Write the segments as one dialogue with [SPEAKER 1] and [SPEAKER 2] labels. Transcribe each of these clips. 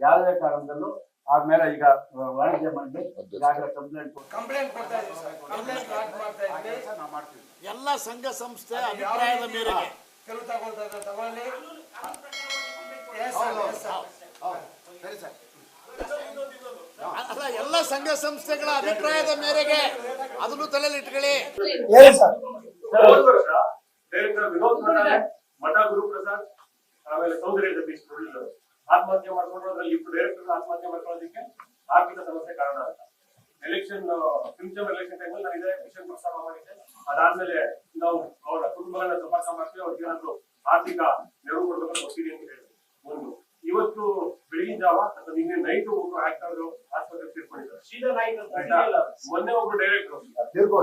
[SPEAKER 1] ಯಾವುದೇ ಕಾರಣದಲ್ಲೂ ಆದ್ಮೇಲೆ ಈಗ ವಾಣಿಜ್ಯ ಮಂಡಳಿ ಈಗಾಗಲೇ ಕಂಪ್ಲೇಂಟ್
[SPEAKER 2] ಕಂಪ್ಲೇಂಟ್ ಕೊಡ್ತಾ ಇದ್ದೀವಿ ಸರ್. ಕಂಪ್ಲೇಂಟ್ ಲಾಕ್ ಮಾಡ್ತಾ ಇದ್ದೀವಿ.
[SPEAKER 1] ನಾವು ಮಾಡ್ತೀವಿ.
[SPEAKER 3] ಎಲ್ಲ ಸಂಘ ಸಂಸ್ಥೆ ಅಭಿಪ್ರಾಯದ ಮೇರೆಗೆ.
[SPEAKER 2] ಕೆಲವು ತಗೊಳ್ತಾ ಇದ್ದಾರೆ ತಗೊಳ್ಳಿ. ಎಸ್ ಸರ್ ಎಸ್ ಸರ್
[SPEAKER 1] ಸರಿ ಸರ್.
[SPEAKER 3] ಅಲ್ಲ ಎಲ್ಲ ಸಂಘ ಸಂಸ್ಥೆಗಳ ಅಭಿಪ್ರಾಯದ ಮೇರೆಗೆ ಅದನ್ನು ತಲೆಯಲ್ಲಿ ಇಟ್ಕೊಳ್ಳಿ.
[SPEAKER 4] ವಿನೋದ್ ಮಠ ಗುರುಪ್ರಸಾದ್ ಆಮೇಲೆ ಸೌಂದರ್ಯ ಜಗದೀಶ್ ಆತ್ಮಹತ್ಯೆ ಮಾಡ್ಕೊಂಡು ಅದ್ರಲ್ಲಿ ಇಬ್ರು ಡೈರೆಕ್ಟರ್ ಆತ್ಮಹತ್ಯೆ ಮಾಡ್ಕೊಳ್ಳೋದಕ್ಕೆ ಆರ್ಥಿಕ ಸಮಸ್ಯೆ ಕಾರಣ ಅಂತ. ಎಲೆಕ್ಷನ್ ಫ್ಯೂಚರ್ ಎಲೆಕ್ಷನ್ ಟೈಮಲ್ಲಿ ನಾನು ಇದೇ ವಿಷಯ ಪ್ರಸ್ತಾಪ ಮಾಡಿದ್ದೆ. ಅದಾದ್ಮೇಲೆ ನಾವು ಅವರ ಕುಟುಂಬಗಳನ್ನ ತಪಾಸಣೆ ಮಾಡ್ತೀವಿ ಅವ್ರಿಗೆ ಏನಾದ್ರು ಆರ್ಥಿಕ ನೆರವು ಕೊಡ್ಬೇಕಂತ ಒಪ್ಪಿದೆ ಅಂತ ಹೇಳಿ ಒಂದು. ಇವತ್ತು ಬೆಳಗಿನ ಜಾವ ಅಥವಾ ನಿನ್ನೆ ನೈಟ್ ಒಬ್ರು ಆಕ್ಟರ್ ಆಸ್ಪತ್ರೆಗೆ ತೀರ್ಕೊಂಡಿದ್ದಾರೆ ಆಯ್ತಾ? ಮೊನ್ನೆ ಒಬ್ರು ಡೈರೆಕ್ಟರ್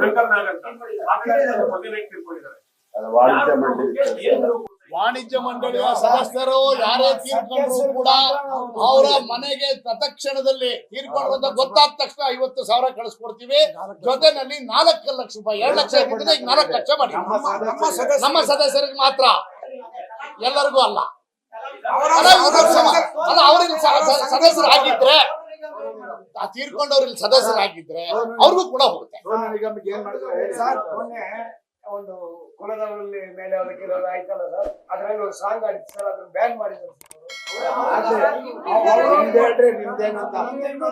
[SPEAKER 4] ಶಂಕರ್ ನಾಗ್ ಅಂತ ಆತನ ಮೊನ್ನೆ ನೈಟ್ ತೀರ್ಕೊಂಡಿದ್ದಾರೆ
[SPEAKER 1] ಅದು ವಾಣಿಜ್ಯ
[SPEAKER 3] ಮಂಡಳಿಯ ಸದಸ್ಯರು ಯಾರೇ ತೀರ್ಕೊಂಡ್ರು ಕೂಡ ಅವರ ಮನೆಗೆ ತತ್ಕ್ಷಣದಲ್ಲಿ ತೀರ್ಕೊಂಡು ಅಂತ ಗೊತ್ತಾದ ತಕ್ಷಣ ಐವತ್ತು ಸಾವಿರ ಕಳಿಸ್ಕೊಡ್ತೀವಿ. ಜೊತೆನಲ್ಲಿ ನಾಲ್ಕು ಲಕ್ಷ ರೂಪಾಯಿ ಎರಡು ಲಕ್ಷ ಕೊಟ್ಟಿದೆ ಈಗ ನಾಲ್ಕು ಲಕ್ಷ ಮಾಡಿ. ನಮ್ಮ ಸದಸ್ಯರಿಗೆ ಮಾತ್ರ. ಎಲ್ಲರಿಗೂ ಅಲ್ಲ. ಅಲ್ಲ, ಅವ್ರಿಗೆ ಸದಸ್ಯರಾಗಿದ್ರೆ ಆ ತೀರ್ಕೊಂಡವ್ರು ಇಲ್ಲಿ ಸದಸ್ಯರಾಗಿದ್ರೆ ಅವ್ರಿಗೂ ಕೂಡ ಹೋಗುತ್ತೆ.
[SPEAKER 2] ಕುಲದವರಲ್ಲಿ ಮೇಲೆ ಅವ್ರ ಕೆಲವರು ಆಯ್ತಲ್ಲ ಸರ್? ಅದರಲ್ಲಿ ಒಂದು ಸಾಂಗ್ ಆಡಿತ್ತು ಸರ್ ಅದನ್ನ ಬ್ಯಾನ್ ಮಾಡಿದ್ರು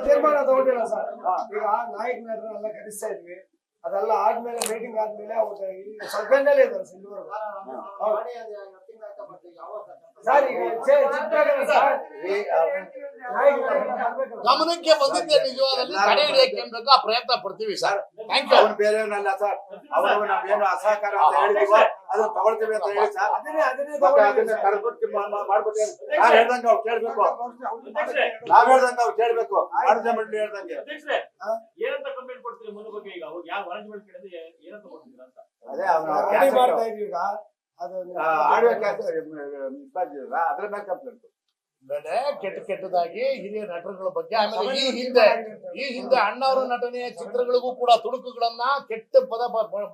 [SPEAKER 2] ತೀರ್ಮಾನ ತಗೊಂಡಿಲ್ಲ ಸರ್. ಈಗ ನಾಯಕ ನಟರೆಲ್ಲ ಕರೆಸ್ತಾ ಇದ್ವಿ. ಅದೆಲ್ಲ ಆದ್ಮೇಲೆ ಮೀಟಿಂಗ್ ಆದ್ಮೇಲೆ ಅವ್ರ ಸಸ್ಪೆಂಡಲ್ಲೇ ಇದ್ದಾರೆ ಸರ್ ಇಲ್ಲಿವರೆಗೂ. ಸರ್ ಈಗ
[SPEAKER 3] ಗಮನಕ್ಕೆ ಬಂದಿದ್ದೆ ನಿಜವಾದಲ್ಲಿ ತಡೆ ಹಿಡಿಯಕ್ಕೆ ಆ ಪ್ರಯತ್ನ ಪಡ್ತೀವಿ ಸರ್ ಥ್ಯಾಂಕ್ ಯು
[SPEAKER 1] ಬೇರೆ ಬೇರೆಯವನಲ್ಲ ಸರ್ ಅವರು ನಾವೇನು ಅಸಹಕಾರ ಅಂತ ಹೇಳಿದೀವೋ ಅದನ್ನ ತಗೊಳ್ತೀವಿ ಅಂತ ಹೇಳಿ ಸರ್
[SPEAKER 2] ಅದನ್ನೇ ಅದನ್ನೇ
[SPEAKER 1] ಮತ್ತೆ ಅದನ್ನ. ಕರ್ಬಿಟ್ಟು ಮಾಡ್ಬಿಟ್ಟು ನಾವ್ ಹೇಳ್ದಂಗ ಅವ್ರು ಕೇಳ್ಬೇಕು. ನಾವ್ ಹೇಳ್ದಂಗ ಅವ್ರು ಕೇಳ್ಬೇಕು. ವಾಣಿಜ್ಯ ಮಂಡಳಿ ಹೇಳ್ದಂಗೆ.
[SPEAKER 5] ಏನಂತ ಕಂಪ್ಲೇಂಟ್ ಕೊಡ್ತೀರಿ ಮುಂದೆ ಬಗ್ಗೆ ಈಗ? ಅವ್ರು ಯಾವ ಅರೇಂಜ್ಮೆಂಟ್ ಕೇಳಿದ್ರೆ ಏನಂತ ಕೊಡ್ತೀರಾ ಅಂತ?
[SPEAKER 1] ಅದೇ
[SPEAKER 2] ಅವ್ರು ಮಾಡ್ತಾ ಇದೀವಿ ಈಗ. ಅದು
[SPEAKER 1] ಆಡಿಯೋ ಅದ್ರ ಮೇಲೆ ಕಂಪ್ಲೇಂಟ್
[SPEAKER 3] ಕೆಟ್ಟ ಕೆಟ್ಟದಾಗಿ ಹಿರಿಯ ನಟರುಗಳ ಬಗ್ಗೆ ಆಮೇಲೆ ಈ ಹಿಂದೆ ಈ ಹಿಂದೆ ಅಣ್ಣವರ ನಟನೆಯ ಚಿತ್ರಗಳಿಗೂ ಕೂಡ ತುಣುಕುಗಳನ್ನ ಕೆಟ್ಟ ಪದ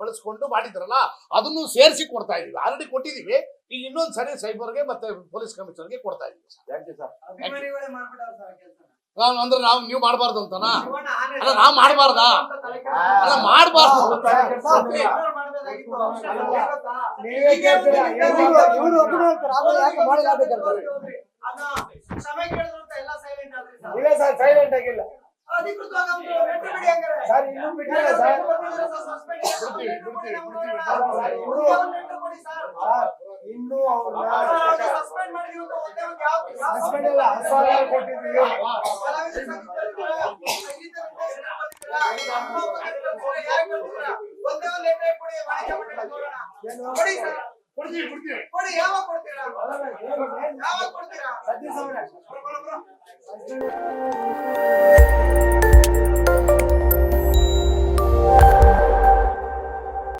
[SPEAKER 3] ಬಳಸ್ಕೊಂಡು ಮಾಡಿದ್ರಲ್ಲ ಅದನ್ನು ಸೇರಿಸಿ ಕೊಡ್ತಾ ಇದೀವಿ ಆಲ್ರೆಡಿ ಕೊಟ್ಟಿದೀವಿ ಈಗ ಇನ್ನೊಂದ್ ಸರಿ ಸೈಬರ್ಗೆ ಮತ್ತೆ ಪೊಲೀಸ್ ಕಮಿಷನರ್ಗೆ ಕೊಡ್ತಾ ಇದೀವಿ ಸರ್
[SPEAKER 1] ಥ್ಯಾಂಕ್ ಯು ಸರ್
[SPEAKER 2] ಅಭಿಮಾನಿಗಳೇ ಮಾಡ್ಬಿಟ್ಟಾರೆ ಸರ್ ಕೆಲ್ಸನ.
[SPEAKER 3] ನಾವ್ ಅಂದ್ರೆ ನಾವು ನೀವು ಮಾಡಬಾರ್ದು ಅಂತನಾ ಅಲ್ಲ ನಾವ್ ಮಾಡಬಾರ್ದ ಅಲ್ಲ ಮಾಡಬಾರ್ದು
[SPEAKER 2] ನೀವೇ ಇಲ್ಲ ಸರ್ ಸೈಲೆಂಟ್ ಆಗಿಲ್ಲ. ಸರ್ ಇನ್ನೂ ಬಿಟ್ಟಿಲ್ಲ ಸರ್. ಸರ್ ಇನ್ನೂ ಸಸ್ಪೆಂಡ್ ಕೊಟ್ಟಿದ್ದೀವಿ.
[SPEAKER 3] ಕೊಡ್ತೀವಿ
[SPEAKER 2] கொடுத்து கொடுத்து